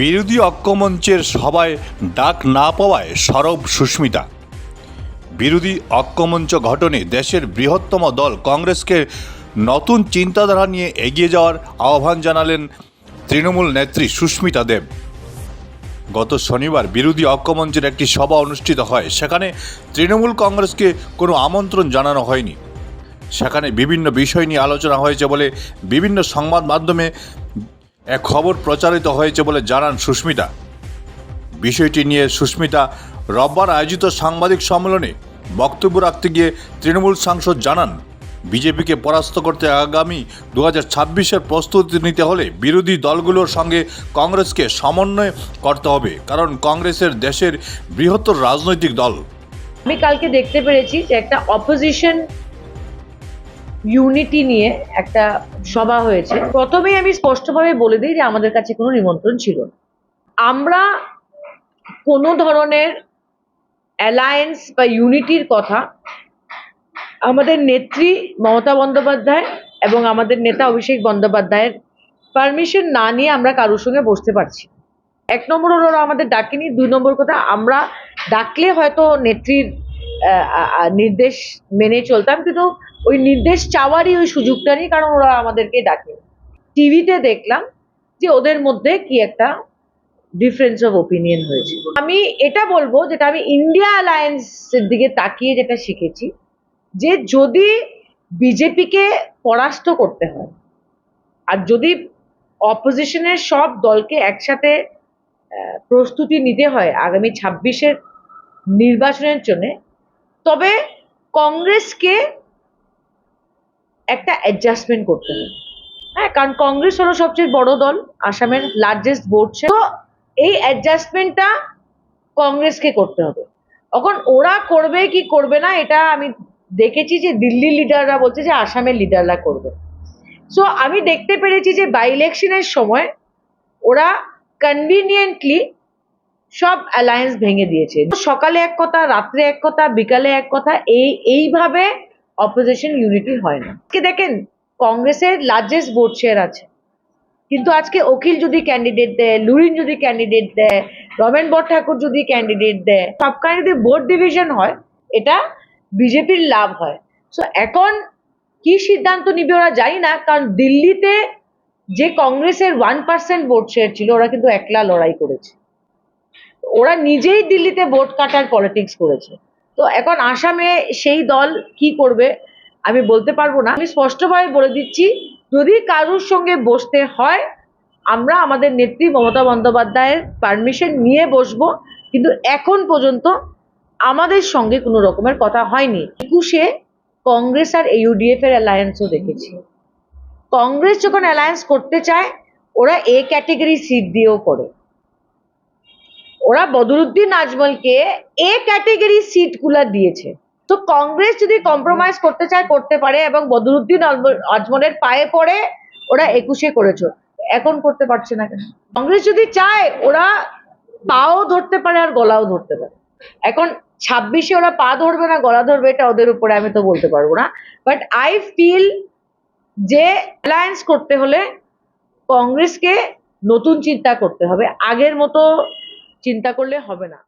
বিরোধী ঐক্যমঞ্চের সভায় ডাক না পাওয়ায় সরব সুস্মিতা। বিরোধী ঐক্যমঞ্চ ঘটনে দেশের বৃহত্তম দল কংগ্রেসকে নতুন চিন্তাধারা নিয়ে এগিয়ে যাওয়ার আহ্বান জানালেন তৃণমূল নেত্রী সুস্মিতা দেব। গত শনিবার বিরোধী ঐক্যমঞ্চের একটি সভা অনুষ্ঠিত হয়। সেখানে তৃণমূল কংগ্রেসকে কোনো আমন্ত্রণ জানানো হয়নি। সেখানে বিভিন্ন বিষয় নিয়ে আলোচনা হয়েছে বলে বিভিন্ন সংবাদ মাধ্যমে এক খবর প্রচারিত হয়েছে বলে জানান সুস্মিতা। বিষয়টি নিয়ে সুস্মিতা রোববার আয়োজিত সাংবাদিক সম্মেলনে বক্তব্য রাখতে গিয়ে তৃণমূল সাংসদ জানান, বিজেপিকে পরাস্ত করতে আগামী দু হাজার প্রস্তুতি নিতে হলে বিরোধী দলগুলোর সঙ্গে কংগ্রেসকে সমন্বয় করতে হবে, কারণ কংগ্রেসের দেশের বৃহত্তর রাজনৈতিক দল। আমি কালকে দেখতে পেরেছি যে একটা অপোজিশন ইউনিটি নিয়ে একটা সভা হয়েছে। প্রথমেই আমি স্পষ্টভাবে বলে দিই যে আমাদের কাছে কোনো নিমন্ত্রণ ছিল আমরা কোনো ধরনের অ্যালায়েন্স বা ইউনিটির কথা আমাদের নেত্রী মমতা বন্দ্যোপাধ্যায় এবং আমাদের নেতা অভিষেক বন্দ্যোপাধ্যায়ের পারমিশন না নিয়ে আমরা কারোর সঙ্গে বসতে পারছি এক নম্বর হলো আমাদের ডাকেনি, দুই নম্বর কথা আমরা ডাকলে হয়তো নেত্রীর নির্দেশ মেনে চলতাম কিন্তু ওই নির্দেশ চাওয়ারই ওই সুযোগটা নেই, কারণ ওরা আমাদেরকে ডাকে টিভিতে দেখলাম যে ওদের মধ্যে কি একটা ডিফারেন্স অফ ওপিনিয়ন হয়েছে। আমি এটা বলব যেটা আমি ইন্ডিয়া অ্যালায়েন্সের দিকে তাকিয়ে যেটা শিখেছি, যে যদি বিজেপিকে পরাস্ত করতে হয়, আর যদি অপোজিশনের সব দলকে একসাথে প্রস্তুতি নিতে হয় আগামী ছাব্বিশের নির্বাচনের জন্য তবে কংগ্রেসকে একটা অ্যাডজাস্টমেন্ট করতে হবে। হ্যাঁ কারণ কংগ্রেস হলো সবচেয়ে বড় দল, আসামের লার্জেস্ট ভোট তো এই অ্যাডজাস্টমেন্টটা কংগ্রেসকে করতে হবে। এখন ওরা করবে কি করবে না, এটা আমি দেখেছি যে দিল্লির লিডাররা বলছে যে আসামের লিডাররা করবে। সো আমি দেখতে পেরেছি যে বাই ইলেকশনের সময় ওরা কনভিনিয়েন্টলি সব অ্যালায়েন্স ভেঙে দিয়েছে। সকালে এক কথা, রাত্রে এক কথা, বিকালে এক কথা, এই, এইভাবে অপোজিশন ইউনিটি হয় না। আজকে দেখেন, কংগ্রেসের লার্জেস্ট ভোট শেয়ার আছে। কিন্তু আজকে অখিল যদি ক্যান্ডিডেট দেয়, লুরিন যদি ক্যান্ডিডেট দেয়, রমেন ঠাকুর যদি ক্যান্ডিডেট দেয় সবখানে যদি ভোট ডিভিশন হয়, এটা বিজেপির লাভ হয়। সো এখন কি সিদ্ধান্ত নিবে ওরা জানি না, কারণ দিল্লিতে যে কংগ্রেসের ওয়ান পার্সেন্ট ভোট শেয়ার ছিল, ওরা কিন্তু একলা লড়াই করেছে। ওরা নিজেই দিল্লিতে ভোট কাটার পলিটিক্স করেছে। তো এখন আসামে সেই দল কি করবে, আমি বলতে পারব না। আমি স্পষ্টভাবে বলে দিচ্ছি, যদি কারুর সঙ্গে বসতে হয়, আমরা আমাদের নেত্রী মমতা বন্দ্যোপাধ্যায়ের পারমিশন নিয়ে বসবো। কিন্তু এখন পর্যন্ত আমাদের সঙ্গে কোনো রকমের কথা হয়নি। একুশে কংগ্রেস আর ইউডিএফ এর অ্যালায়েন্সও দেখেছি। কংগ্রেস যখন অ্যালায়েন্স করতে চায়, ওরা এ ক্যাটেগরি সিট দিয়েও করে। ওরা বদরুদ্দিন আজমলকে এ ক্যাটেগরি সিটগুলা দিয়েছে। তো কংগ্রেস যদি কম্প্রোমাইজ করতে চায়, করতে পারে এবং বদরুদ্দিন আজমল- আজমলের পায়ে পড়ে ওরা একুশে করেছে। এখন করতে পারছে না কেন? কংগ্রেস যদি চায়, ওরা পাও ধরতে পারে আর গলাও ধরতে পারে। এখন ছাব্বিশে ওরা পা ধরবে না, গলা ধরবে, এটা ওদের উপরে আমি তো বলতে পারব না। বাট আই ফিল যে অ্যালায়েন্স করতে হলে কংগ্রেসকে নতুন চিন্তা করতে হবে। আগের মতো চিন্তা করলে হবে না।